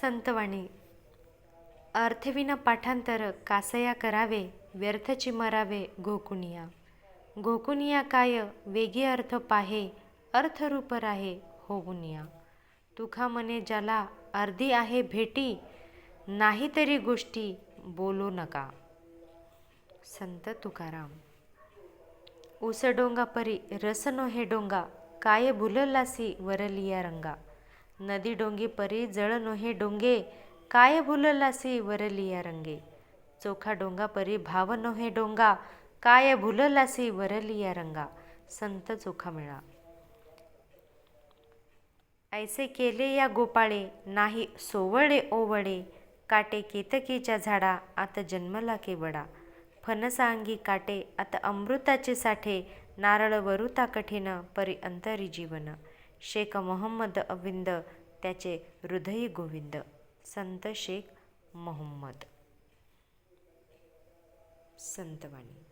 संतवाणी. अर्थविना पाठांतर कासया करावे व्यर्थची मरावे घोकुनिया घोकुनिया काय वेगी अर्थ पाहे अर्थरूप राहे होऊनिया. तुखा मने ज्याला अर्धी आहे भेटी नाही तरी गोष्टी बोलू नका. संत तुकाराम. उसडोंगा परी रस नो हे डोंगा काय भुललासी वरलिया रंगा. नदी डोंगी परी जळ नोहे डोंगे काय भुललासी वरलिया रंगे? चोखा डोंगा परी भाव नोहे डोंगा काय भुललासी वरलिया रंगा? संत चोखा मिळा. ऐसे केले या गोपाळे नाही सोवळे ओवळे काटे केतकीच्या झाडा आता जन्मला केवडा. फणसा काटे आता अमृताचे साठे नारळ वरुता कठीण परी अंतरी जीवन. शेख मोहम्मद अविंद त्याचे हृदयी गोविंद संत शेख मोहम्मद. संतवाणी.